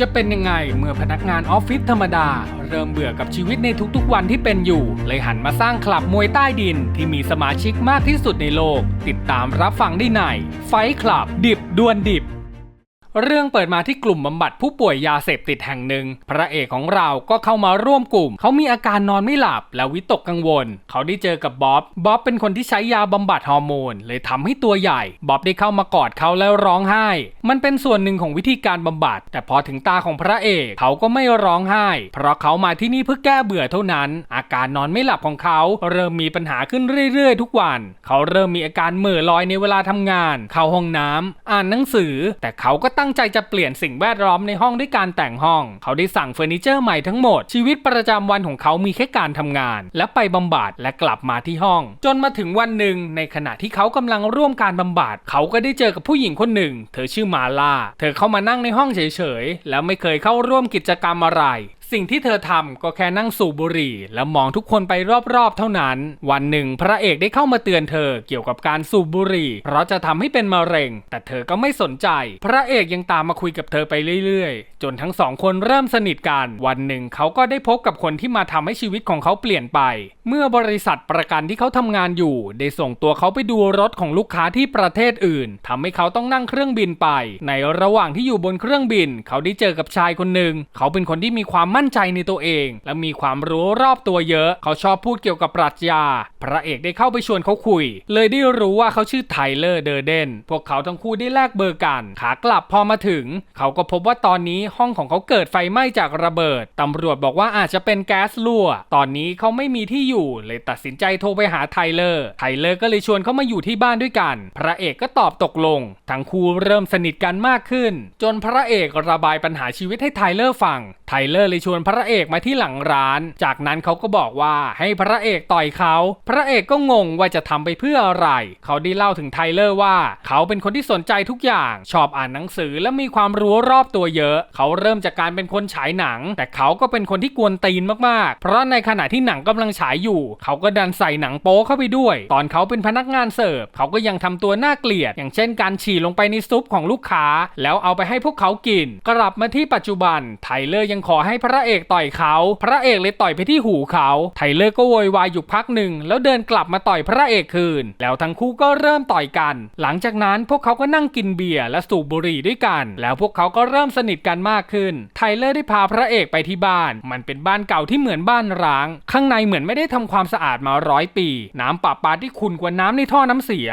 จะเป็นยังไงเมื่อพนักงานออฟฟิศธรรมดา เริ่มเบื่อกับชีวิตในทุกๆวันที่เป็นอยู่ เลยหันมาสร้างคลับมวยใต้ดินที่มีสมาชิกมากที่สุดในโลก ติดตามรับฟังได้ในไฟคลับ ดิบดวลดิบ เรื่องเปิดมาที่กลุ่มบำบัดผู้ป่วยยาเสพติดแห่งหนึ่ง พระเอกของเราก็เข้ามาร่วมกลุ่ม เขามีอาการนอนไม่หลับและวิตกกังวล เขาได้เจอกับบ๊อบ บ๊อบเป็นคนที่ใช้ยาบำบัดฮอร์โมน เลยทำให้ตัวใหญ่ บ๊อบได้เข้ามากอดเขาแล้วร้องไห้ มันเป็นส่วนหนึ่งของวิธีการบำบัด แต่พอถึงตาของพระเอกเขาก็ไม่ร้องไห้ เพราะเขามาที่นี่เพื่อแก้เบื่อเท่านั้น อาการนอนไม่หลับของเขา เริ่มมีปัญหาขึ้นเรื่อยๆ ทุกวัน เขาเริ่มมีอาการเหม่อลอยในเวลาทำงาน เข้าห้องน้ำอ่านหนังสือ แต่เขาก็ตั้งใจจะเปลี่ยนสิ่งแวดล้อมในห้องด้วยการแต่งห้อง เขาได้สั่งเฟอร์นิเจอร์ใหม่ทั้งหมด ชีวิตประจำวันของเขามีแค่การทำงาน และไปบำบัดและกลับมาที่ห้อง จนมาถึงวันหนึ่งในขณะที่เขากำลังร่วมการบำบัดเขาก็ได้เจอกับผู้หญิงคนหนึ่ง เธอชื่อมาลา เธอเข้ามานั่งในห้องเฉยๆ แล้วไม่เคยเข้าร่วมกิจกรรมอะไร สิ่งที่เธอทำก็แค่นั่งสูบบุหรี่ และมองทุกคนไปรอบๆเท่านั้น วันหนึ่งพระเอกได้เข้ามาเตือนเธอเกี่ยวกับการสูบบุหรี่ เพราะจะทำให้เป็นมะเร็ง แต่เธอก็ไม่สนใจ พระเอกยังตามมาคุยกับเธอไปเรื่อยๆ จนทั้งสองคนเริ่มสนิทกัน วันหนึ่งเขาก็ได้พบกับคนที่มาทำให้ชีวิตของเขาเปลี่ยนไป เมื่อบริษัทประกันที่เขาทำงานอยู่ ได้ส่งตัวเขาไปดูรถของลูกค้าที่ประเทศอื่นทำให้เขาต้องนั่งเครื่องบินไป ในระหว่างที่อยู่บนเครื่องบิน เขาได้เจอกับชายคนหนึ่งเขาเป็นคนที่มีความมั่นใจในตัวเอง และมีความรู้รอบตัวเยอะ เขาชอบพูดเกี่ยวกับปรัชญา พระเอกได้เข้าไปชวนเขาคุย เลยได้รู้ว่าเขาชื่อไทเลอร์เดอร์เดนพวกเขาทั้งคู่ได้แลกเบอร์กันขากลับพอมาถึง เขาก็พบว่าตอนนี้ห้องของเขาเกิดไฟไหม้จากระเบิดตำรวจบอกว่าอาจจะเป็นแก๊สรั่ว ตอนนี้เขาไม่มีที่อยู่เลยตัดสินใจโทรไปหาไทเลอร์ ไทเลอร์ก็เลยชวนเขามาอยู่ที่บ้านด้วยกัน พระเอกก็ตอบตกลง ทั้งคู่เริ่มสนิทกันมากขึ้น จนพระเอกระบายปัญหาชีวิตให้ไทเลอร์ฟัง ไทเลอร์เลยชวนพระเอกมาที่หลังร้าน จากนั้นเขาก็บอกว่าให้พระเอกต่อยเขา พระเอกก็งงว่าจะทำไปเพื่ออะไร เขาได้เล่าถึงไทเลอร์ว่า เขาเป็นคนที่สนใจทุกอย่าง ชอบอ่านหนังสือและมีความรู้รอบตัวเยอะ เขาเริ่มจากการเป็นคนฉายหนัง แต่เขาก็เป็นคนที่กวนตีนมากๆ เพราะในขณะที่หนังกำลังฉายอยู่ เขาก็ดันใส่หนังโป๊เข้าไปด้วย ตอนเขาเป็นพนักงานเสิร์ฟเขาก็ยังทำตัวน่าเกลียด อย่างเช่นการฉี่ลงไปในซุปของลูกค้า แล้วเอาไปให้พวกเขากิน กลับมาที่ปัจจุบัน ไทเลอร์ยังขอให้พระเอกต่อยเขา พระเอกเลยต่อยไปที่หูเขา ไทเลอร์ก็โวยวายอยู่พักหนึ่ง แล้วเดินกลับมาต่อยพระเอกคืน แล้วทั้งคู่ก็เริ่มต่อยกัน หลังจากนั้นพวกเขาก็นั่งกินเบียร์และสูบบุหรี่ด้วยกัน แล้วพวกเขาก็เริ่มสนิทกันมากขึ้น ไทเลอร์ได้พาพระเอกไปที่บ้าน มันเป็นบ้านเก่าที่เหมือนบ้านร้าง ข้างในเหมือนไม่ได้ทำความสะอาดมาร้อยปี น้ำประปาที่ขุ่นกว่าน้ำในท่อน้ำเสีย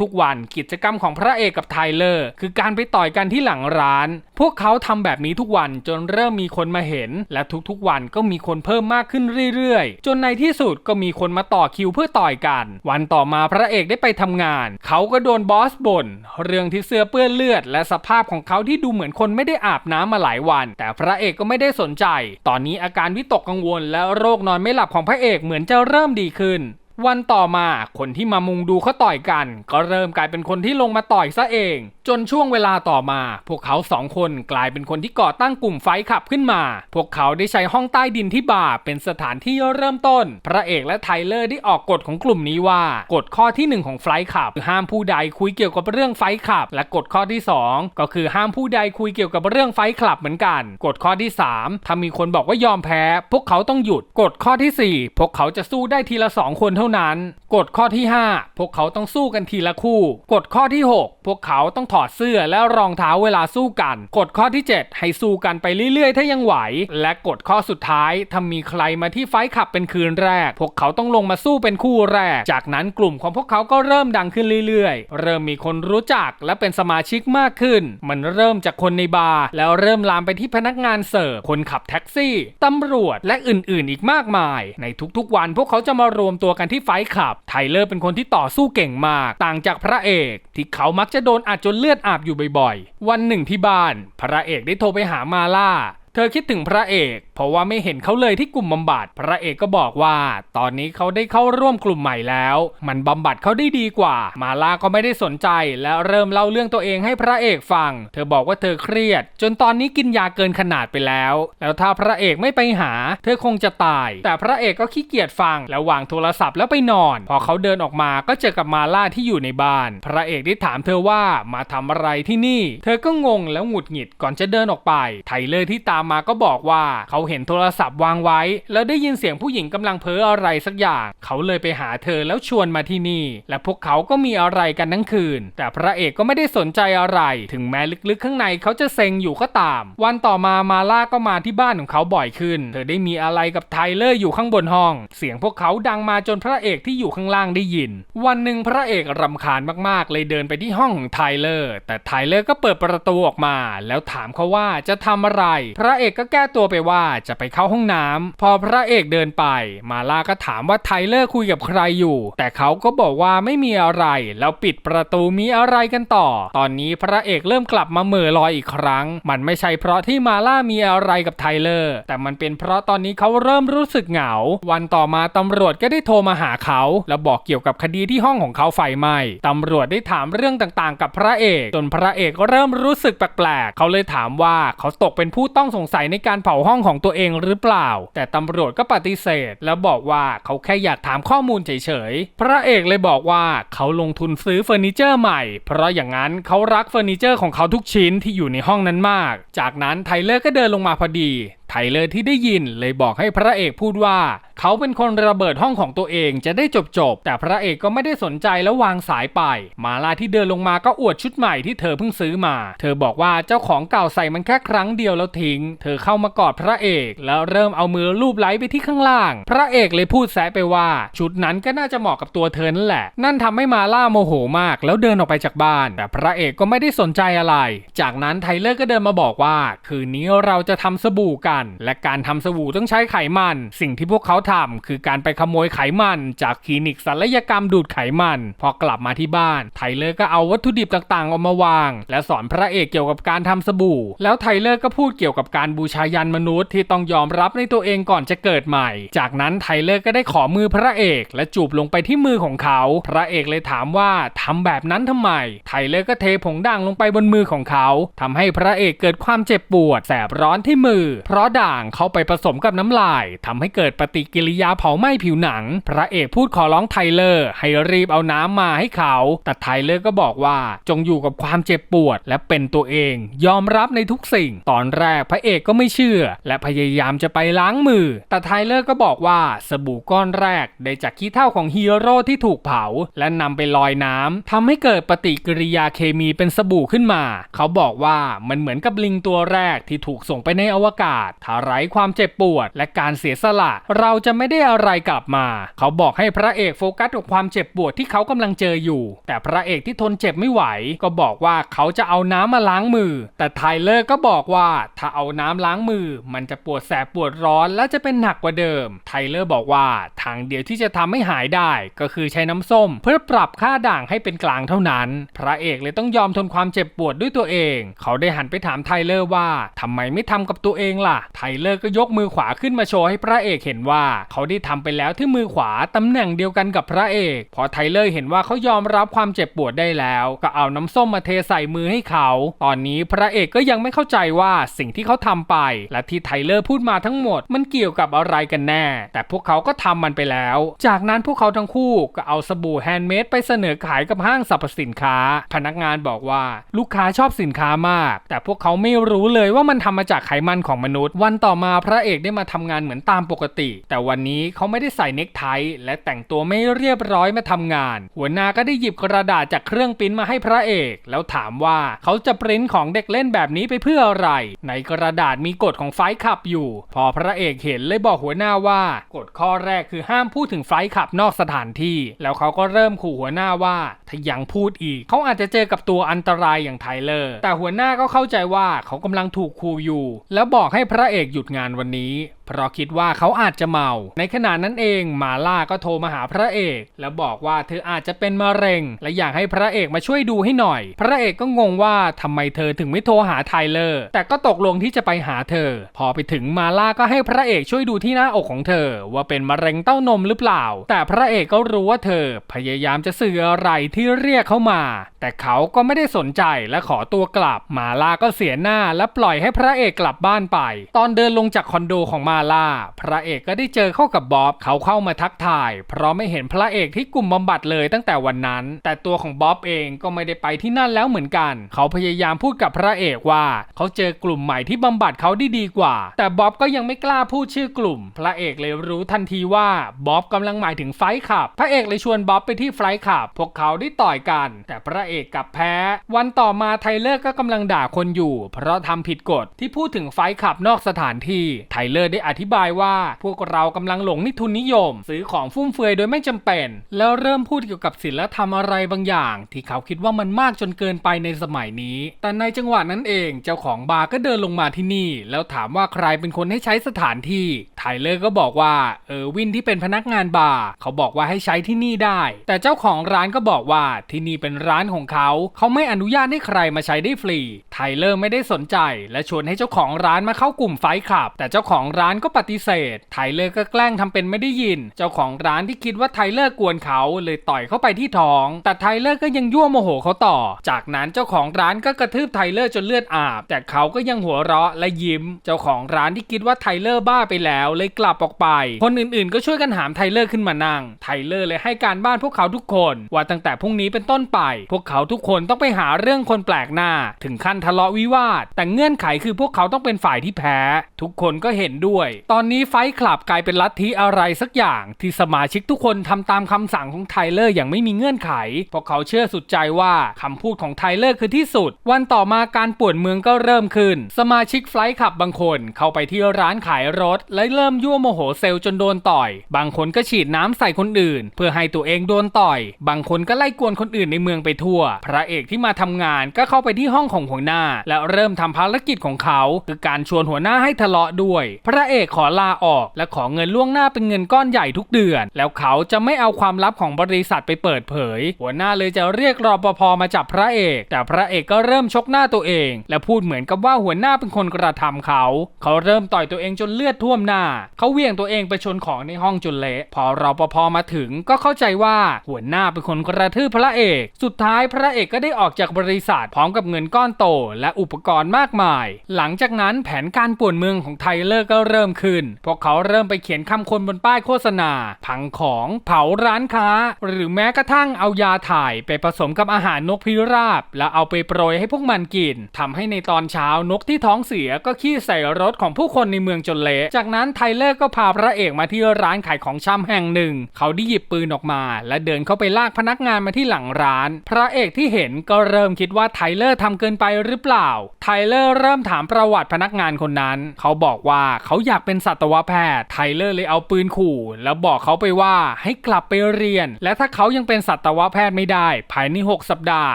ทุกๆวันกิจกรรมของพระเอกกับไทเลอร์ คือการไปต่อยกันที่หลังร้าน พวกเขาทำแบบนี้ทุกวันจนเริ่มมีคนมาเห็น และทุกๆวันก็มีคนเพิ่มมากขึ้นเรื่อยๆ จนในที่สุดก็มีคนมาต่อคิวเพื่อต่อยกัน วันต่อมาพระเอกได้ไปทำงาน เขาก็โดนบอสบ่นเรื่องที่เสื้อเปื้อนเลือด และสภาพของเขาที่ดูเหมือนคนไม่ได้อาบน้ำมาหลายวัน แต่พระเอกก็ไม่ได้สนใจ ตอนนี้อาการวิตกกังวลและโรคนอนไม่หลับของพระเอกเหมือนจะเริ่มดีขึ้น วันต่อมาคนที่มามุงดูเขาต่อยกัน ก็เริ่มกลายเป็นคนที่ลงมาต่อยซะเอง จนช่วงเวลาต่อมา พวกเขาสองคนกลายเป็นคนที่ก่อตั้งกลุ่มไฟขับขึ้นมา พวกเขาได้ใช้ห้องใต้ดินที่บาร์เป็นสถานที่เริ่มต้น พระเอกและไทเลอร์ได้ออกกฎของกลุ่มนี้ว่ากฎข้อที่หนึ่งของไฟขับคือห้ามผู้ใดคุยเกี่ยวกับเรื่องไฟขับ และกฎข้อที่สองก็คือห้ามผู้ใดคุยเกี่ยวกับเรื่องไฟคลับเหมือนกันกฎข้อที่สามถ้ามีคนบอกว่ายอมแพ้ พวกเขาต้องหยุดกฎข้อที่สี่พวกเขาจะสู้ได้ทีละสองคนเท่านั้น กฎข้อที่ 5 พวกเขาต้องสู้กันทีละคู่ กฎข้อที่ 6 พวกเขาต้องถอดเสื้อและรองเท้าเวลาสู้กัน กฎข้อที่ 7 ให้สู้กันไปเรื่อยๆ ถ้ายังไหว และกฎข้อสุดท้ายถ้ามีใครมาที่ไฟท์ขับเป็นคืนแรก พวกเขาต้องลงมาสู้เป็นคู่แรก จากนั้นกลุ่มของพวกเขาก็เริ่มดังขึ้นเรื่อยๆ เริ่มมีคนรู้จักและเป็นสมาชิกมากขึ้น มันเริ่มจากคนในบาร์แล้วเริ่มลามไปที่พนักงานเสิร์ฟคนขับแท็กซี่ตำรวจและอื่นๆ อีกมากมาย ในทุกๆวันพวกเขาจะมารวมตัวกันที่ไฟขับ ไทเลอร์เป็นคนที่ต่อสู้เก่งมาก ต่างจากพระเอก ที่เขามักจะโดนอัดจนเลือดอาบอยู่บ่อยๆ วันหนึ่งที่บ้าน พระเอกได้โทรไปหามาล่า เธอคิดถึงพระเอก เพราะว่าไม่เห็นเขาเลยที่กลุ่มบำบัด พระเอกก็บอกว่า ตอนนี้เขาได้เข้าร่วมกลุ่มใหม่แล้ว มันบำบัดเขาได้ดีกว่า มาลาก็ไม่ได้สนใจ และเริ่มเล่าเรื่องตัวเองให้พระเอกฟัง เธอบอกว่าเธอเครียด จนตอนนี้กินยาเกินขนาดไปแล้ว แล้วถ้าพระเอกไม่ไปหา เธอคงจะตาย แต่พระเอกก็ขี้เกียจฟัง แล้ววางโทรศัพท์แล้วไปนอน พอเขาเดินออกมาก็เจอกับมาลาที่อยู่ในบ้าน พระเอกได้ถามเธอว่ามาทำอะไรที่นี่ เธอก็งงแล้วหงุดหงิดก่อนจะเดินออกไป ไทเลอร์ที่ตามมาก็บอกว่าเขาเห็นโทรศัพท์วางไว้ แล้วได้ยินเสียงผู้หญิงกำลังเพ้ออะไรสักอย่าง เขาเลยไปหาเธอแล้วชวนมาที่นี่ และพวกเขาก็มีอะไรกันทั้งคืน แต่พระเอกก็ไม่ได้สนใจอะไร ถึงแม้ลึกๆ ข้างในเขาจะเซ็งอยู่ก็ตาม วันต่อมามาล่าก็มาที่บ้านของเขาบ่อยขึ้น เธอได้มีอะไรกับไทเลอร์อยู่ข้างบนห้อง เสียงพวกเขาดังมาจนพระเอกที่อยู่ข้างล่างได้ยิน วันหนึ่งพระเอกรำคาญมากๆ เลยเดินไปที่ห้องของไทเลอร์ แต่ไทเลอร์ก็เปิดประตูออกมา แล้วถามเขาว่าจะทำอะไร พระระเอกก็แก้ตัวไปว่าจะไปเข้าห้องน้ำพอพระเอกเดินไป มาล่าก็ถามว่าไทเลอร์คุยกับใครอยู่ แต่เขาก็บอกว่าไม่มีอะไร แล้วปิดประตูมีอะไรกันต่อ ตอนนี้พระเอกเริ่มกลับมาเหม่อลอยอีกครั้ง มันไม่ใช่เพราะที่มาล่ามีอะไรกับไทเลอร์ แต่มันเป็นเพราะตอนนี้เขาเริ่มรู้สึกเหงา วันต่อมาตำรวจก็ได้โทรมาหาเขา แล้วบอกเกี่ยวกับคดีที่ห้องของเขาไฟไหม้ตำรวจได้ถามเรื่องต่างๆ กับพระเอก จนพระเอกก็เริ่มรู้สึกแปลกๆ เขาเลยถามว่าเขาตกเป็นผู้ต้องสงสัยในการเผาห้องของตัวเองหรือเปล่า แต่ตำรวจก็ปฏิเสธ แล้วบอกว่าเขาแค่อยากถามข้อมูลเฉยๆ พระเอกเลยบอกว่าเขาลงทุนซื้อเฟอร์นิเจอร์ใหม่ เพราะอย่างนั้นเขารักเฟอร์นิเจอร์ของเขาทุกชิ้นที่อยู่ในห้องนั้นมาก จากนั้นไทเลอร์ก็เดินลงมาพอดี ไทเลอร์ที่ได้ยินเลยบอกให้พระเอกพูดว่า เขาเป็นคนระเบิดห้องของตัวเองจะได้จบจบแต่พระเอกก็ไม่ได้สนใจแล้ววางสายไป มาลาที่เดินลงมาก็อวดชุดใหม่ที่เธอเพิ่งซื้อมา เธอบอกว่าเจ้าของเก่าใส่มันแค่ครั้งเดียวแล้วทิ้ง เธอเข้ามากอดพระเอกแล้วเริ่มเอามือลูบไล้ไปที่ข้างล่าง พระเอกเลยพูดแซะไปว่า ชุดนั้นก็น่าจะเหมาะกับตัวเธอนั่นแหละ นั่นทำให้มาล่าโมโหมาก แล้วเดินออกไปจากบ้าน แต่พระเอกก็ไม่ได้สนใจอะไร จากนั้นไทเลอร์ก็เดินมาบอกว่า คืนนี้เราจะทำสบู่กันและการทำสบู่ต้องใช้ไขมัน สิ่งที่พวกเขาทำคือการไปขโมยไขมัน จากคลินิกศัลยกรรมดูดไขมัน พอกลับมาที่บ้าน ไทเลอร์ก็เอาวัตถุดิบต่างๆออกมาวาง และสอนพระเอกเกี่ยวกับการทำสบู่ แล้วไทเลอร์ก็พูดเกี่ยวกับการบูชายันมนุษย์ที่ต้องยอมรับในตัวเองก่อนจะเกิดใหม่ จากนั้นไทเลอร์ก็ได้ขอมือพระเอก และจูบลงไปที่มือของเขา พระเอกเลยถามว่าทำแบบนั้นทำไม ไทเลอร์ก็เทผงด่างลงไปบนมือของเขาทำให้พระเอกเกิดความเจ็บปวดแสบร้อนที่มือ เพราะด่างเข้าไปผสมกับน้ำลายทำให้เกิดปฏิกิริยาเผาไหม้ผิวหนัง พระเอกพูดขอร้องไทเลอร์ ให้รีบเอาน้ำมาให้เขา แต่ไทเลอร์ก็บอกว่าจงอยู่กับความเจ็บปวด และเป็นตัวเอง ยอมรับในทุกสิ่ง ตอนแรกพระเอกก็ไม่เชื่อ และพยายามจะไปล้างมือ แต่ไทเลอร์ก็บอกว่าสบู่ก้อนแรกได้จากขี้เถ้าของฮีโร่ที่ถูกเผา และนำไปลอยน้ำทำให้เกิดปฏิกิริยาเคมีเป็นสบู่ขึ้นมา เขาบอกว่ามันเหมือนกับลิงตัวแรกที่ถูกส่งไปในอวกาศถ้าไร้ความเจ็บปวด และการเสียสละ เราจะไม่ได้อะไรกลับมา เขาบอกให้พระเอกโฟกัสกับความเจ็บปวดที่เขากำลังเจออยู่ แต่พระเอกที่ทนเจ็บไม่ไหว ก็บอกว่าเขาจะเอาน้ำมาล้างมือ แต่ไทเลอร์ก็บอกว่าถ้าเอาน้ำล้างมือ มันจะปวดแสบปวดร้อนและจะเป็นหนักกว่าเดิม ไทเลอร์บอกว่าทางเดียวที่จะทำให้หายได้ก็คือใช้น้ำส้ม เพื่อปรับค่าด่างให้เป็นกลางเท่านั้น พระเอกเลยต้องยอมทนความเจ็บปวดด้วยตัวเอง เขาได้หันไปถามไทเลอร์ว่าทำไมไม่ทำกับตัวเองล่ะไทเลอร์ก็ยกมือขวาขึ้นมาโชว์ให้พระเอกเห็นว่า เขาได้ทำไปแล้วที่มือขวาตำแหน่งเดียวกันกับพระเอก พอไทเลอร์เห็นว่าเขายอมรับความเจ็บปวดได้แล้ว ก็เอาน้ำส้มมาเทใส่มือให้เขา ตอนนี้พระเอกก็ยังไม่เข้าใจว่าสิ่งที่เขาทำไป และที่ไทเลอร์พูดมาทั้งหมด มันเกี่ยวกับอะไรกันแน่ แต่พวกเขาก็ทำมันไปแล้ว จากนั้นพวกเขาทั้งคู่ก็เอาสบู่แฮนด์เมดไปเสนอขายกับห้างสรรพสินค้า พนักงานบอกว่าลูกค้าชอบสินค้ามาก แต่พวกเขาไม่รู้เลยว่ามันทำมาจากไขมันของมนุษย์วันต่อมาพระเอกได้มาทำงานเหมือนตามปกติ แต่วันนี้เขาไม่ได้ใส่เนคไทและแต่งตัวไม่เรียบร้อยมาทำงาน หัวหน้าก็ได้หยิบกระดาษจากเครื่องปริ้นมาให้พระเอก แล้วถามว่าเขาจะปริ้นของเด็กเล่นแบบนี้ไปเพื่ออะไร ในกระดาษมีกฎของไฟขับอยู่ พอพระเอกเห็นเลยบอกหัวหน้าว่ากฎข้อแรกคือห้ามพูดถึงไฟขับนอกสถานที่ แล้วเขาก็เริ่มขู่หัวหน้าว่าถ้ายังพูดอีก เขาอาจจะเจอกับตัวอันตรายอย่างไทเลอร์ แต่หัวหน้าก็เข้าใจว่าเขากำลังถูกขู่อยู่ แล้วบอกให้พระเอกหยุดงานวันนี้ เพราะคิดว่าเขาอาจจะเมา ในขณะนั้นเองมาล่าก็โทรมาหาพระเอก แล้วบอกว่าเธออาจจะเป็นมะเร็ง และอยากให้พระเอกมาช่วยดูให้หน่อย พระเอกก็งงว่าทำไมเธอถึงไม่โทรหาไทเลอร์ แต่ก็ตกลงที่จะไปหาเธอ พอไปถึงมาล่าก็ให้พระเอกช่วยดูที่หน้าอกของเธอ ว่าเป็นมะเร็งเต้านมหรือเปล่า แต่พระเอกก็รู้ว่าเธอ พยายามจะสื่ออะไรที่เรียกเขามา แต่เขาก็ไม่ได้สนใจและขอตัวกลับ มาล่าก็เสียหน้าและปล่อยให้พระเอกกลับบ้านไป ตอนเดินลงจากคอนโดของมาลาพระเอกก็ได้เจอเข้ากับบ๊อบเขาเข้ามาทักทาย เพราะไม่เห็นพระเอกที่กลุ่มบำบัดเลยตั้งแต่วันนั้น แต่ตัวของบ๊อบเองก็ไม่ได้ไปที่นั่นแล้วเหมือนกัน เขาพยายามพูดกับพระเอกว่า เขาเจอกลุ่มใหม่ที่บำบัดเขาได้ดีกว่า แต่บ๊อบก็ยังไม่กล้าพูดชื่อกลุ่ม พระเอกเลยรู้ทันทีว่าบ๊อบกำลังหมายถึงไฟขับ พระเอกเลยชวนบ๊อบไปที่ไฟขับ พวกเขาได้ต่อยกัน แต่พระเอกกลับแพ้ วันต่อมาไทเลอร์ก็กำลังด่าคนอยู่ เพราะทำผิดกฎที่พูดถึงไฟขับนอกสถานที่ ไทเลอร์ได้ออธิบายว่าพวกเรากำลังหลงนิทุนนิยม ซื้อของฟุ่มเฟือยโดยไม่จำเป็น แล้วเริ่มพูดเกี่ยวกับศีลธรรมอะไรบางอย่าง ที่เขาคิดว่ามันมากจนเกินไปในสมัยนี้ แต่ในจังหวะนั้นเองเจ้าของบาร์ก็เดินลงมาที่นี่ แล้วถามว่าใครเป็นคนให้ใช้สถานที่ไทเลอร์ก็บอกว่าเออวินที่เป็นพนักงานบาร์เขาบอกว่าให้ใช้ที่นี่ได้ แต่เจ้าของร้านก็บอกว่าที่นี่เป็นร้านของเขา เขาไม่อนุญาตให้ใครมาใช้ได้ฟรีไทเลอร์ไม่ได้สนใจ และชวนให้เจ้าของร้านมาเข้ากลุ่มไฟท์คลับ แต่เจ้าของร้านก็ปฏิเสธ ไทเลอร์ก็แกล้งทำเป็นไม่ได้ยิน เจ้าของร้านที่คิดว่าไทเลอร์กวนเขาเลยต่อยเข้าไปที่ท้อง แต่ไทเลอร์ก็ยังยั่วโมโหเขาต่อ จากนั้นเจ้าของร้านก็กระทืบไทเลอร์จนเลือดอาบ แต่เขาก็ยังหัวเราะและยิ้ม เจ้าของร้านที่คิดว่าไทเลอร์บ้าไปแล้ว เลยกลับออกไป คนอื่นๆ ก็ช่วยกันหามไทเลอร์ขึ้นมานั่ง ไทเลอร์เลยให้การบ้านพวกเขาทุกคน ว่าตั้งแต่พรุ่งนี้เป็นต้นไป พวกเขาทุกคนต้องไปหาเรื่องคนแปลกหน้า ถึงขั้นทะเลาะวิวาท แต่เงื่อนไขคือพวกเขาต้องเป็นฝ่ายที่แพ้ ทุกคนก็เห็นด้วยตอนนี้ไฟท์คลับกลายเป็นลัทธิอะไรสักอย่าง ที่สมาชิกทุกคนทำตามคำสั่งของไทเลอร์อย่างไม่มีเงื่อนไขเพราะเขาเชื่อสุดใจว่าคำพูดของไทเลอร์คือที่สุด วันต่อมาการป่วนเมืองก็เริ่มขึ้น สมาชิกไฟท์คลับบางคนเข้าไปที่ร้านขายรถ และเริ่มยั่วโมโหเซลจนโดนต่อย บางคนก็ฉีดน้ำใส่คนอื่น เพื่อให้ตัวเองโดนต่อย บางคนก็ไล่กวนคนอื่นในเมืองไปทั่ว พระเอกที่มาทำงานก็เข้าไปที่ห้องของหัวหน้า และเริ่มทำภารกิจของเขา คือการชวนหัวหน้าให้ทะเลาะด้วย พระเอกขอลาออก และขอเงินล่วงหน้าเป็นเงินก้อนใหญ่ทุกเดือน แล้วเขาจะไม่เอาความลับของบริษัทไปเปิดเผย หัวหน้าเลยจะเรียกรอปภมาจับพระเอก แต่พระเอกก็เริ่มชกหน้าตัวเอง และพูดเหมือนกับว่าหัวหน้าเป็นคนกระทำเขา เขาเริ่มต่อยตัวเองจนเลือดท่วมหน้า เขาเวี่ยงตัวเองไปชนของในห้องจนเละพอรอปภมาถึงก็เข้าใจว่าหัวหน้าเป็นคนกระทืบพระเอก สุดท้ายพระเอกก็ได้ออกจากบริษัทพร้อมกับเงินก้อนโต และอุปกรณ์มากมาย หลังจากนั้นแผนการป่วนเมืองของไทเลอร์ก็เริ่มขึ้น พวกเขาเริ่มไปเขียนคำคนบนป้ายโฆษณาพังของเผาร้านค้า หรือแม้กระทั่งเอายาถ่ายไปผสมกับอาหารนกพิราบ แล้วเอาไปโปรยให้พวกมันกินทำให้ในตอนเช้านกที่ท้องเสียก็ขี้ใส่รถของผู้คนในเมืองจนเละจากนั้นไทเลอร์ก็พาพระเอกมาที่ร้านขายของชำแห่งหนึ่ง เขาได้หยิบปืนออกมา และเดินเข้าไปลากพนักงานมาที่หลังร้าน พระเอกที่เห็นก็เริ่มคิดว่าไทเลอร์ทำเกินไปหรือเปล่า ไทเลอร์เริ่มถามประวัติพนักงานคนนั้น เขาบอกว่าเขาอยากเป็นสัตวแพทย์ไทเลอร์เลยเอาปืนขู่ แล้วบอกเขาไปว่าให้กลับไปเรียน และถ้าเขายังเป็นสัตวแพทย์ไม่ได้ ภายใน 6 สัปดาห์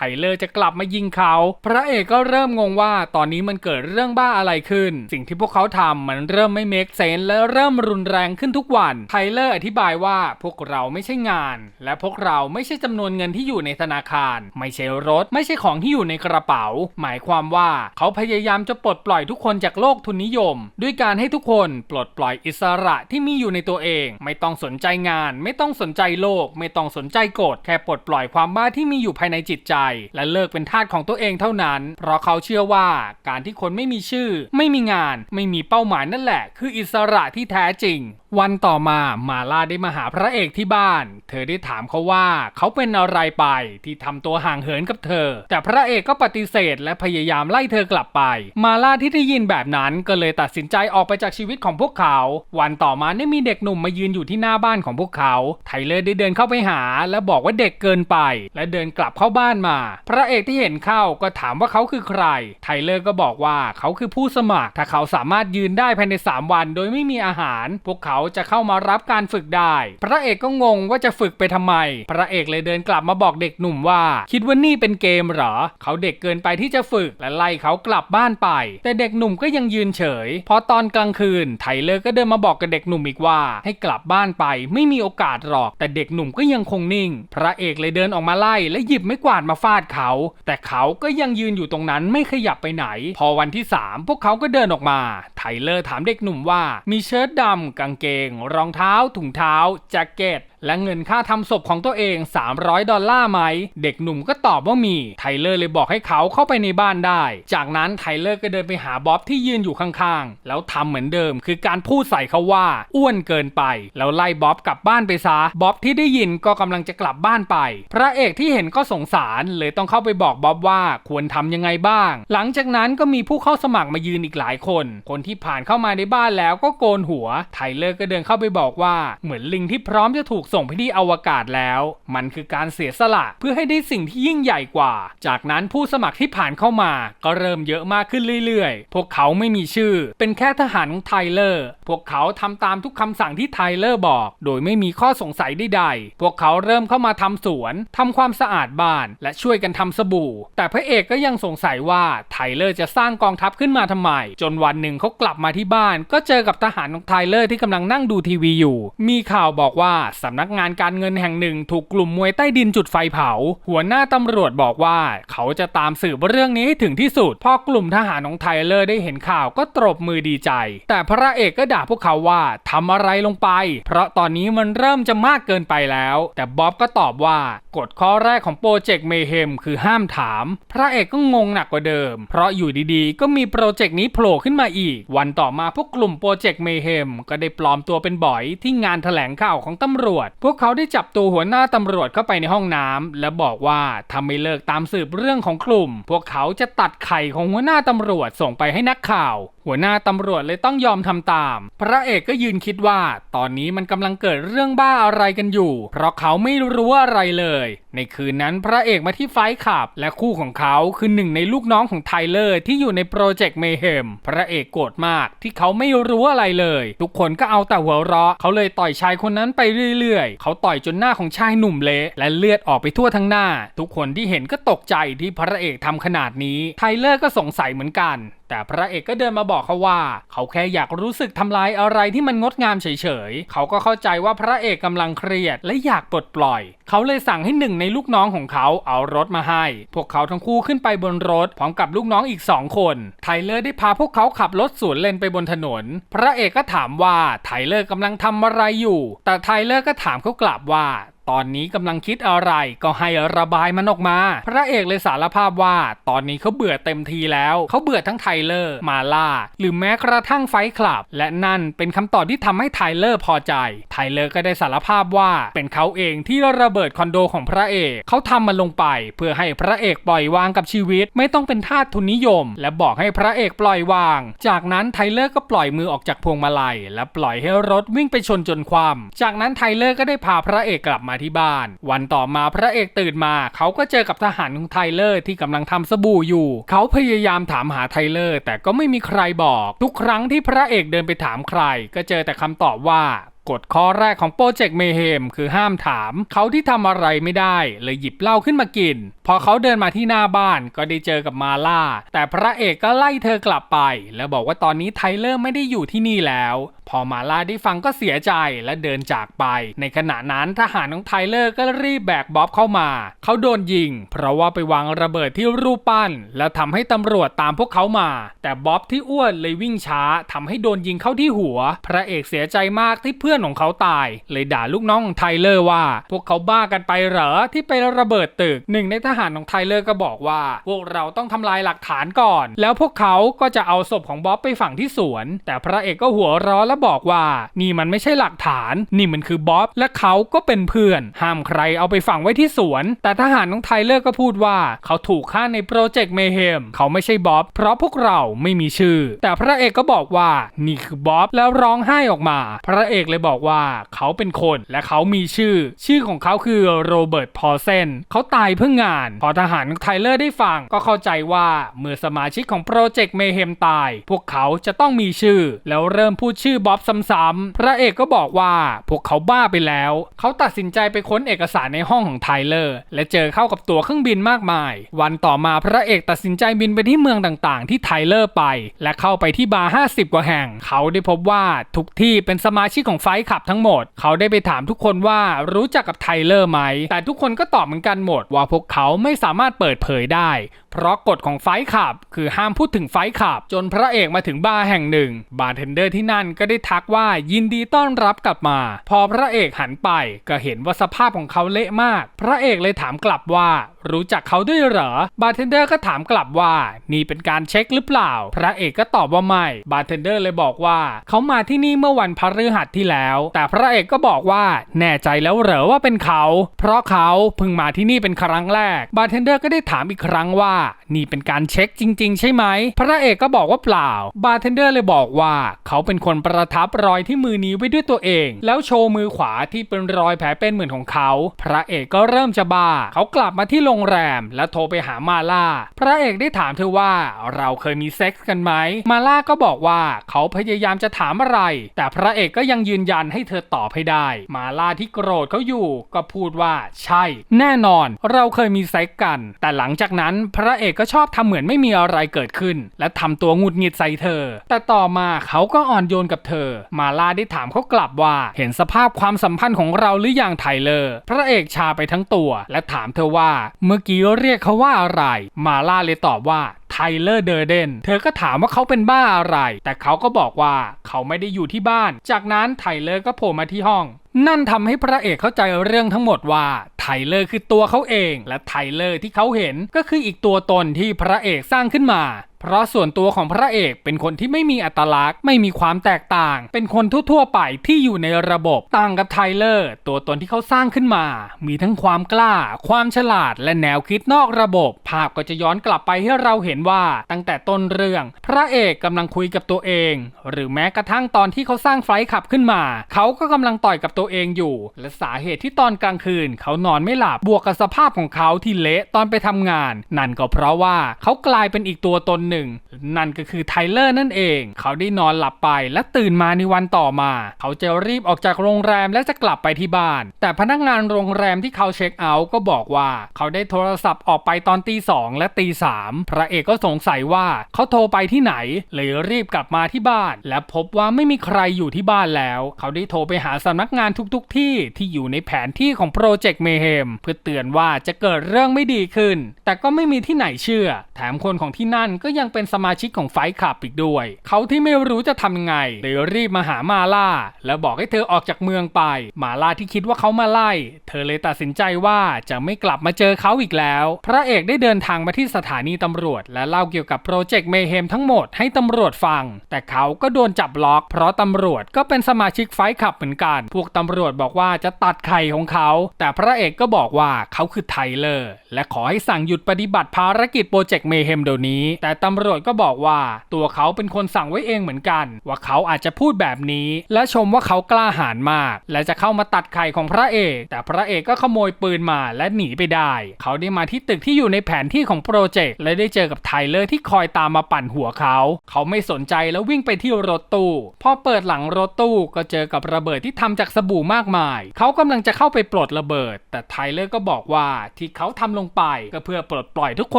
ทเลอร์จะกลับมายิงเขา พระเอกก็เริ่มงงว่าตอนนี้มันเกิดเรื่องบ้าอะไรขึ้น สิ่งที่พวกเขาทำมันเริ่มไม่เมคเซนและเริ่มรุนแรงขึ้นทุกวันไทเลอร์อธิบายว่าพวกเราไม่ใช่งาน และพวกเราไม่ใช่จำนวนเงินที่อยู่ในธนาคาร ไม่ใช่รถ ไม่ใช่ของที่อยู่ในกระเป๋า หมายความว่าเขาพยายามจะปลดปล่อยทุกคนจากโลกทุนนิยม ด้วยการให้ทุกคนปลดปล่อยอิสระที่มีอยู่ในตัวเอง ไม่ต้องสนใจงาน ไม่ต้องสนใจโลก ไม่ต้องสนใจกฎแค่ปลดปล่อยความบ้าที่มีอยู่ภายในจิตใจและเลิกเป็นทาสของตัวเองเท่านั้น เพราะเขาเชื่อว่าการที่คนไม่มีชื่อ ไม่มีงาน ไม่มีเป้าหมายนั่นแหละ คืออิสระที่แท้จริง วันต่อมามาลาได้มาหาพระเอกที่บ้าน เธอได้ถามเขาว่าเขาเป็นอะไรไปที่ทำตัวห่างเหินกับเธอ แต่พระเอกก็ปฏิเสธและพยายามไล่เธอกลับไป มาลาที่ได้ยินแบบนั้นก็เลยตัดสินใจออกไปจากชีวิตของพวกเขา วันต่อมาได้มีเด็กหนุ่มมายืนอยู่ที่หน้าบ้านของพวกเขา ไทเลอร์ได้เดินเข้าไปหา และบอกว่าเด็กเกินไป และเดินกลับเข้าบ้านมา พระเอกที่เห็นเข้าก็ถามว่าเขาคือใคร ไทเลอร์ก็บอกว่าเขาคือผู้สมัคร ถ้าเขาสามารถยืนได้ภายใน 3 วัน โดยไม่มีอาหาร พวกเขาจะเข้ามารับการฝึกได้ พระเอกก็งงว่าจะฝึกไปทำไม พระเอกเลยเดินกลับมาบอกเด็กหนุ่มว่า คิดว่านี่เป็นเกมเหรอ เขาเด็กเกินไปที่จะฝึกและไล่เขากลับบ้านไป แต่เด็กหนุ่มก็ยังยืนเฉย พอตอนกลางคืนไทเลอร์ก็เดินมาบอกกับเด็กหนุ่มอีกว่า ให้กลับบ้านไปไม่มีโอกาสหรอก แต่เด็กหนุ่มก็ยังคงนิ่ง พระเอกเลยเดินออกมาไล่และหยิบไม้กวาดมาฟาดเขา แต่เขาก็ยังยืนอยู่ตรงนั้นไม่ขยับไปไหน พอวันที่ 3 พวกเขาก็เดินออกมาไทเลอร์ถามเด็กหนุ่มว่ามีเชิ้ตดำกางเกง รองเท้าถุงเท้าแจ็คเก็ต และเงินค่าทำศพของตัวเอง 300 ดอลลาร์ไหม เด็กหนุ่มก็ตอบว่ามี ไทเลอร์เลยบอกให้เขาเข้าไปในบ้านได้ จากนั้นไทเลอร์ก็เดินไปหาบ๊อบที่ยืนอยู่ข้างๆ แล้วทำเหมือนเดิม คือการพูดใส่เขาว่า อ้วนเกินไป แล้วไล่บ๊อบกลับบ้านไปซะ บ๊อบที่ได้ยินก็กำลังจะกลับบ้านไป พระเอกที่เห็นก็สงสารเลยต้องเข้าไปบอกบ๊อบว่าควรทำยังไงบ้าง หลังจากนั้นก็มีผู้เข้าสมัครมายืนอีกหลายคน คนที่ผ่านเข้ามาในบ้านแล้วก็โกนหัว ไทเลอร์ก็เดินเข้าไปบอกว่าเหมือนลิงที่พร้อมจะถูกส่งไปที่อวกาศแล้ว มันคือการเสียสละเพื่อให้ได้สิ่งที่ยิ่งใหญ่กว่า จากนั้นผู้สมัครที่ผ่านเข้ามา ก็เริ่มเยอะมากขึ้นเรื่อยๆ พวกเขาไม่มีชื่อ เป็นแค่ทหารของไทเลอร์ พวกเขาทำตามทุกคำสั่งที่ไทเลอร์บอก โดยไม่มีข้อสงสัยใดๆ พวกเขาเริ่มเข้ามาทำสวนทำความสะอาดบ้าน และช่วยกันทำสบู่ แต่พระเอกก็ยังสงสัยว่าไทเลอร์จะสร้างกองทัพขึ้นมาทำไม จนวันหนึ่งเขากลับมาที่บ้าน ก็เจอกับทหารของไทเลอร์ที่กำลังนั่งดูทีวีอยู่ มีข่าวบอกว่าสำนักนักงานการเงินแห่งหนึ่ง ถูกกลุ่มมวยใต้ดินจุดไฟเผา หัวหน้าตำรวจบอกว่า เขาจะตามสืบเรื่องนี้ให้ถึงที่สุด พอกลุ่มทหารของไทเลอร์ได้เห็นข่าวก็ตรบมือดีใจ แต่พระเอกก็ด่าพวกเขาว่าทำอะไรลงไป เพราะตอนนี้มันเริ่มจะมากเกินไปแล้ว แต่บ๊อบก็ตอบว่ากฎข้อแรกของโปรเจกต์เมเฮมคือห้ามถาม พระเอกก็งงหนักกว่าเดิม เพราะอยู่ดีๆ ก็มีโปรเจกต์นี้โผล่ขึ้นมาอีก วันต่อมาพวกกลุ่มโปรเจกต์เมเฮมก็ได้ปลอมตัวเป็นบอยที่งานแถลงข่าวของตำรวจพวกเขาได้จับตัวหัวหน้าตำรวจเข้าไปในห้องน้ำและบอกว่าถ้าไม่เลิกตามสืบเรื่องของกลุ่ม พวกเขาจะตัดไข่ของหัวหน้าตำรวจส่งไปให้นักข่าวหัวหน้าตำรวจเลยต้องยอมทำตาม พระเอกก็ยืนคิดว่า ตอนนี้มันกำลังเกิดเรื่องบ้าอะไรกันอยู่ เพราะเขาไม่รู้อะไรเลย ในคืนนั้นพระเอกมาที่ไฟขับ และคู่ของเขาคือหนึ่งในลูกน้องของไทเลอร์ที่อยู่ในโปรเจกต์เมเฮมพระเอกโกรธมากที่เขาไม่รู้อะไรเลย ทุกคนก็เอาแต่หัวเราะ เขาเลยต่อยชายคนนั้นไปเรื่อยๆ เขาต่อยจนหน้าของชายหนุ่มเละและเลือดออกไปทั่วทั้งหน้า ทุกคนที่เห็นก็ตกใจที่พระเอกทำขนาดนี้ไทเลอร์ก็สงสัยเหมือนกัน แต่พระเอกก็เดินมาบอกเขาว่า เขาแค่อยากรู้สึกทำลายอะไรที่มันงดงามเฉยๆ เขาก็เข้าใจว่าพระเอกกำลังเครียดและอยากปลดปล่อย เขาเลยสั่งให้หนึ่งในลูกน้องของเขาเอารถมาให้ พวกเขาทั้งคู่ขึ้นไปบนรถพร้อมกับลูกน้องอีกสองคน ไทเลอร์ได้พาพวกเขาขับรถสวนเลนไปบนถนน พระเอกก็ถามว่าไทเลอร์กำลังทำอะไรอยู่ แต่ไทเลอร์ก็ถามเขากลับว่า ตอนนี้กำลังคิดอะไรก็ให้ระบายมันออกมา พระเอกเลยสารภาพว่า ตอนนี้เขาเบื่อเต็มทีแล้ว เขาเบื่อทั้งไทเลอร์ มาล่า หรือแม้กระทั่งไฟคลับ และนั่นเป็นคำตอบที่ทำให้ไทเลอร์พอใจ ไทเลอร์ก็ได้สารภาพว่าเป็นเขาเองที่ระเบิดคอนโดของพระเอก เขาทำมันลงไป เพื่อให้พระเอกปล่อยวางกับชีวิต ไม่ต้องเป็นทาสทุนนิยม และบอกให้พระเอกปล่อยวาง จากนั้นไทเลอร์ก็ปล่อยมือออกจากพวงมาลัย และปล่อยให้รถวิ่งไปชนจนคว่ำจากนั้นไทเลอร์ก็ได้พาพระเอกกลับมาที่บ้าน วันต่อมาพระเอกตื่นมา เขาก็เจอกับทหารของไทเลอร์ที่กำลังทำสบู่อยู่ เขาพยายามถามหาไทเลอร์ แต่ก็ไม่มีใครบอก ทุกครั้งที่พระเอกเดินไปถามใคร ก็เจอแต่คำตอบว่า กฎข้อแรกของโปรเจกต์เมเฮมคือห้ามถาม เขาที่ทำอะไรไม่ได้ เลยหยิบเหล้าขึ้นมากิน พอเขาเดินมาที่หน้าบ้านก็ได้เจอกับมาล่า แต่พระเอกก็ไล่เธอกลับไป แล้วบอกว่าตอนนี้ไทเลอร์ไม่ได้อยู่ที่นี่แล้ว พอมาล่าได้ฟังก็เสียใจและเดินจากไป ในขณะนั้นทหารของไทเลอร์ก็รีบแบกบ๊อบเข้ามา เขาโดนยิง เพราะว่าไปวางระเบิดที่รูปปั้น แล้วทำให้ตำรวจตามพวกเขามา แต่บ๊อบที่อ้วนเลยวิ่งช้าทำให้โดนยิงเข้าที่หัว พระเอกเสียใจมากที่เพื่อนื่อนของเขาตาย เลยด่าลูกน้องของไทเลอร์ว่า พวกเขาบ้ากันไปเหรอที่ไประเบิดตึกหนึ่งในทหารของไทเลอร์ก็บอกว่า พวกเราต้องทำลายหลักฐานก่อน แล้วพวกเขาก็จะเอาศพของบ๊อบไปฝังที่สวน แต่พระเอกก็หัวเร้อและบอกว่า นี่มันไม่ใช่หลักฐาน นี่มันคือบ๊อบและเขาก็เป็นเพื่อน ห้ามใครเอาไปฝังไว้ที่สวน แต่ทหารของไทเลอร์ก็พูดว่า เขาถูกฆ่าในโปรเจกต์เมเฮมเขาไม่ใช่บ๊อบเพราะพวกเราไม่มีชื่อ แต่พระเอกก็บอกว่า นี่คือบ๊อบแล้วร้องไห้ออกมา พระเอกเลยยบอกว่าเขาเป็นคนและเขามีชื่อ ชื่อของเขาคือโรเบิร์ตพอเซนเขาตายเพื่องาน พอทหารไทเลอร์ได้ฟังก็เข้าใจว่าเมื่อสมาชิกของโปรเจกต์เมเฮมตาย พวกเขาจะต้องมีชื่อ แล้วเริ่มพูดชื่อบ๊อบซ้ำๆพระเอกก็บอกว่าพวกเขาบ้าไปแล้ว เขาตัดสินใจไปค้นเอกสารในห้องของไทเลอร์และเจอเข้ากับตั๋วเครื่องบินมากมาย วันต่อมาพระเอกตัดสินใจบินไปที่เมืองต่างๆ ที่ไทเลอร์ไป และเข้าไปที่บาร์50 กว่าแห่ง เขาได้พบว่าทุกที่เป็นสมาชิกของไฟท์คลับทั้งหมด เขาได้ไปถามทุกคนว่ารู้จักกับไทเลอร์ไหม แต่ทุกคนก็ตอบเหมือนกันหมด ว่าพวกเขาไม่สามารถเปิดเผยได้ เพราะกฎของไฟท์คลับ คือห้ามพูดถึงไฟท์คลับ จนพระเอกมาถึงบาร์แห่งหนึ่ง บาร์เทนเดอร์ที่นั่นก็ได้ทักว่ายินดีต้อนรับกลับมา พอพระเอกหันไปก็เห็นว่าสภาพของเขาเละมาก พระเอกเลยถามกลับว่ารู้จักเขาด้วยเหรอ บาร์เทนเดอร์ก็ถามกลับว่า นี่เป็นการเช็คหรือเปล่า พระเอกก็ตอบว่าไม่ บาร์เทนเดอร์เลยบอกว่า เขามาที่นี่เมื่อวันพฤหัสที่แล้ว แต่พระเอกก็บอกว่า แน่ใจแล้วเหรอว่าเป็นเขา เพราะเขาเพิ่งมาที่นี่เป็นครั้งแรก บาร์เทนเดอร์ก็ได้ถามอีกครั้งว่า นี่เป็นการเช็คจริง ๆ ใช่ไหม พระเอกก็บอกว่าเปล่า บาร์เทนเดอร์เลยบอกว่า เขาเป็นคนประทับรอยที่มือนี้ไว้ด้วยตัวเอง แล้วโชว์มือขวาที่เป็นรอยแผลเป็นเหมือนของเขา พระเอกก็เริ่มจะบ้า เขากลับมาที่โรงแรม และโทรไปหามาล่า พระเอกได้ถามเธอว่า เราเคยมีเซ็กส์กันไหม มาล่าก็บอกว่าเขาพยายามจะถามอะไร แต่พระเอกก็ยังยืนยันให้เธอตอบให้ได้ มาล่าที่โกรธเขาอยู่ ก็พูดว่า ใช่ แน่นอน เราเคยมีเซ็กกัน แต่หลังจากนั้นพระเอกก็ชอบทำเหมือนไม่มีอะไรเกิดขึ้น และทำตัวงุดหงิดใส่เธอ แต่ต่อมาเขาก็อ่อนโยนกับเธอ มาล่าได้ถามเขากลับว่า เห็นสภาพความสัมพันธ์ของเราหรือยังไทเลอร์ พระเอกชาไปทั้งตัว และถามเธอว่า เมื่อกี้เรียกเขาว่าอะไร มาล่าเลยตอบว่าไทเลอร์เดอร์เดน เธอก็ถามว่าเขาเป็นบ้าอะไร แต่เขาก็บอกว่าเขาไม่ได้อยู่ที่บ้าน จากนั้นไทเลอร์ก็โผล่มาที่ห้อง นั่นทำให้พระเอกเข้าใจเรื่องทั้งหมดว่าไทเลอร์คือตัวเขาเอง และไทเลอร์ที่เขาเห็นก็คืออีกตัวตนที่พระเอกสร้างขึ้นมา เพราะส่วนตัวของพระเอกเป็นคนที่ไม่มีอัตลักษณ์ ไม่มีความแตกต่าง เป็นคนทั่วๆไปที่อยู่ในระบบต่างกับไทเลอร์ ตัวตนที่เขาสร้างขึ้นมา มีทั้งความกล้า ความฉลาด และแนวคิดนอกระบบ ภาพก็จะย้อนกลับไปให้เราเห็นว่าตั้งแต่ต้นเรื่อง พระเอกกำลังคุยกับตัวเอง หรือแม้กระทั่งตอนที่เขาสร้างไฟล์ขับขึ้นมา เขาก็กำลังต่อยกับตัวเองอยู่ และสาเหตุที่ตอนกลางคืน เขานอนไม่หลับบวกกับสภาพของเขาที่เละตอนไปทำงาน นั่นก็เพราะว่าเขากลายเป็นอีกตัวตนหนึ่ง นั่นก็คือไทเลอร์นั่นเอง เขาได้นอนหลับไปและตื่นมาในวันต่อมา เขาจะรีบออกจากโรงแรมและจะกลับไปที่บ้าน แต่พนักงานโรงแรมที่เขาเช็คเอาท์ก็บอกว่า เขาได้โทรศัพท์ออกไปตอนตีสองและตีสามพระเอกก็สงสัยว่าเขาโทรไปที่ไหนเลยรีบกลับมาที่บ้าน และพบว่าไม่มีใครอยู่ที่บ้านแล้ว เขาได้โทรไปหาสำนักงานทุกๆทที่ที่อยู่ในแผนที่ของโปรเจกต์เมเฮมเพื่อเตือนว่าจะเกิดเรื่องไม่ดีขึ้น แต่ก็ไม่มีที่ไหนเชื่อ แถมคนของที่นั่นก็ยังังเป็นสมาชิกของไฟคลับอีกด้วย เขาที่ไม่รู้จะทำยังไงเลยรีบมาหามาล่า แล้วบอกให้เธอออกจากเมืองไปมาล่าที่คิดว่าเขามาไล่ เธอเลยตัดสินใจว่าจะไม่กลับมาเจอเขาอีกแล้ว พระเอกได้เดินทางมาที่สถานีตำรวจ และเล่าเกี่ยวกับโปรเจกต์เมเฮมทั้งหมดให้ตำรวจฟัง แต่เขาก็โดนจับล็อก เพราะตำรวจก็เป็นสมาชิกไฟคลับเหมือนกัน พวกตำรวจบอกว่าจะตัดไข่ของเขา แต่พระเอกก็บอกว่าเขาคือไทเลอร์ และขอให้สั่งหยุดปฏิบัติภารกิจโปรเจกต์เมเฮมเดี๋ยวนี้ แต่ตำรวจก็บอกว่า ตัวเขาเป็นคนสั่งไว้เองเหมือนกัน ว่าเขาอาจจะพูดแบบนี้ และชมว่าเขากล้าหาญมาก และจะเข้ามาตัดไข่ของพระเอก แต่พระเอกก็ขโมยปืนมาและหนีไปได้ เขาได้มาที่ตึกที่อยู่ในแผนที่ของโปรเจกต์และได้เจอกับไทเลอร์ที่คอยตามมาปั่นหัวเขา เขาไม่สนใจแล้ววิ่งไปที่รถตู้พอเปิดหลังรถตู้ก็เจอกับระเบิดที่ทำจากสบู่มากมาย เขากำลังจะเข้าไปปลดระเบิด แต่ไทเลอร์ก็บอกว่าที่เขาทำลงไปก็เพื่อปลดปล่อยทุกค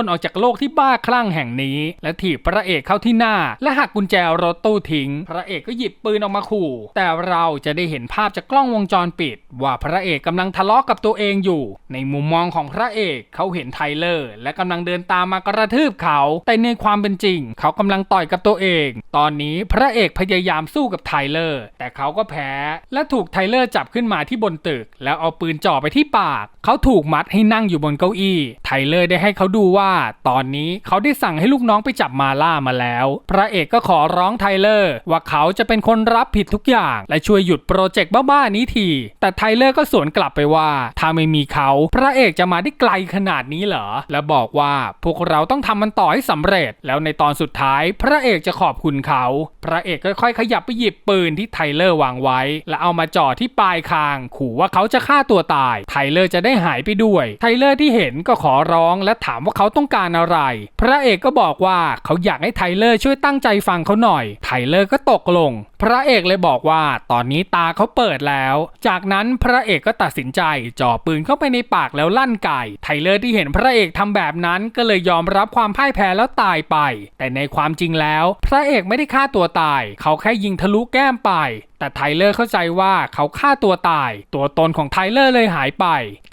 นออกจากโลกที่บ้าคลั่งแห่งนี้และถีบพระเอกเข้าที่หน้า และหักกุญแจรถตู้ทิ้ง พระเอกก็หยิบปืนออกมาขู่ แต่เราจะได้เห็นภาพจากกล้องวงจรปิด ว่าพระเอกกำลังทะเลาะกับตัวเองอยู่ ในมุมมองของพระเอกเขาเห็นไทเลอร์ และกำลังเดินตามมากระทืบเขา แต่ในความเป็นจริง เขากำลังต่อยกับตัวเอง ตอนนี้พระเอกพยายามสู้กับไทเลอร์ แต่เขาก็แพ้ และถูกไทเลอร์จับขึ้นมาที่บนตึก แล้วเอาปืนจ่อไปที่ปาก เขาถูกมัดให้นั่งอยู่บนเก้าอี้ ไทเลอร์ได้ให้เขาดูว่า ตอนนี้เขาได้สั่งให้ลูกน้องไปจับมาล่ามาแล้ว พระเอกก็ขอร้องไทเลอร์ว่าเขาจะเป็นคนรับผิดทุกอย่าง และช่วยหยุดโปรเจกต์บ้าๆนี้ที แต่ไทเลอร์ก็สวนกลับไปว่า ถ้าไม่มีเขา พระเอกจะมาได้ไกลขนาดนี้เหรอ และบอกว่าพวกเราต้องทำมันต่อให้สำเร็จ แล้วในตอนสุดท้าย พระเอกจะขอบคุณเขา พระเอกก็ค่อยขยับไปหยิบปืนที่ไทเลอร์วางไว้ และเอามาจ่อที่ปลายคาง ขู่ว่าเขาจะฆ่าตัวตาย ไทเลอร์จะได้หายไปด้วย ไทเลอร์ที่เห็นก็ขอร้องและถามว่าเขาต้องการอะไร พระเอกก็บอกว่าเขาอยากให้ไทเลอร์ช่วยตั้งใจฟังเขาหน่อย ไทเลอร์ก็ตกลง พระเอกเลยบอกว่าตอนนี้ตาเขาเปิดแล้ว จากนั้นพระเอกก็ตัดสินใจจ่อปืนเข้าไปในปากแล้วลั่นไก่ ไทเลอร์ที่เห็นพระเอกทำแบบนั้นก็เลยยอมรับความพ่ายแพ้แล้วตายไป แต่ในความจริงแล้ว พระเอกไม่ได้ฆ่าตัวตาย เขาแค่ยิงทะลุแก้มไป แต่ไทเลอร์เข้าใจว่าเขาฆ่าตัวตาย ตัวตนของไทเลอร์เลยหายไป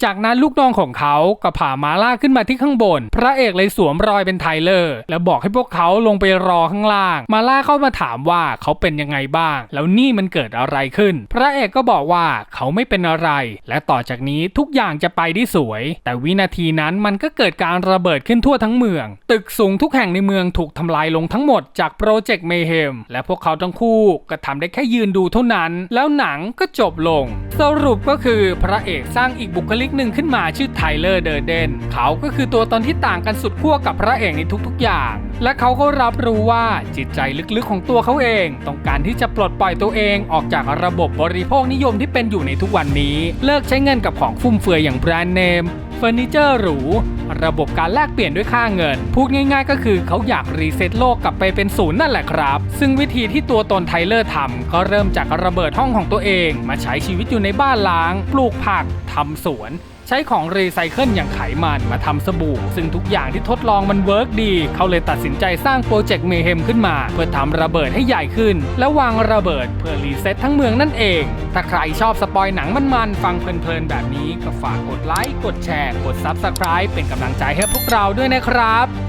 จากนั้นลูกน้องของเขาก็พามาล่าขึ้นมาที่ข้างบน พระเอกเลยสวมรอยเป็นไทเลอร์ แล้วบอกให้พวกเขาลงไปรอข้างล่าง มาล่าเข้ามาถามว่าเขาเป็นยังไงบ้าง แล้วนี่มันเกิดอะไรขึ้น พระเอกก็บอกว่าเขาไม่เป็นอะไร และต่อจากนี้ทุกอย่างจะไปได้สวย แต่วินาทีนั้นมันก็เกิดการระเบิดขึ้นทั่วทั้งเมือง ตึกสูงทุกแห่งในเมืองถูกทำลายลงทั้งหมดจากโปรเจกต์เมเฮมและพวกเขาทั้งคู่ก็ทำได้แค่ยืนดูเท่านั้น แล้วหนังก็จบลง สรุปก็คือพระเอกสร้างอีกบุคลิกหนึ่งขึ้นมาชื่อไทเลอร์เดอร์เดนเขาก็คือตัวตนที่ต่างกันสุดขั้วกับพระเอกในทุกๆอย่าง และเขาก็รับรู้ว่าจิตใจลึกๆของตัวเขาเอง ต้องการที่จะปลดปล่อยตัวเองออกจากระบบบริโภคนิยมที่เป็นอยู่ในทุกวันนี้ เลิกใช้เงินกับของฟุ่มเฟือยอย่างแบรนด์เนม เฟอร์นิเจอร์หรู ระบบการแลกเปลี่ยนด้วยค่าเงิน พูดง่ายๆ ก็คือเขาอยากรีเซ็ตโลกกลับไปเป็นศูนย์นั่นแหละครับ ซึ่งวิธีที่ตัวตนไทเลอร์ทำก็เริ่มจากระเบิดห้องของตัวเอง มาใช้ชีวิตอยู่ในบ้านล้าง ปลูกผักทำสวน ใช้ของรีไซเคิลอย่างไขมันมาทำสบู่ ซึ่งทุกอย่างที่ทดลองมันเวิร์กดี เขาเลยตัดสินใจสร้างโปรเจกต์เมเฮมขึ้นมา เพื่อทำระเบิดให้ใหญ่ขึ้น และวางระเบิดเพื่อรีเซ็ตทั้งเมืองนั่นเอง ถ้าใครชอบสปอยหนังมันๆฟังเพลินๆแบบนี้ก็ฝากกดไลค์กดแชร์ กด Subscribe เป็นกำลังใจให้พวกเราด้วยนะครับ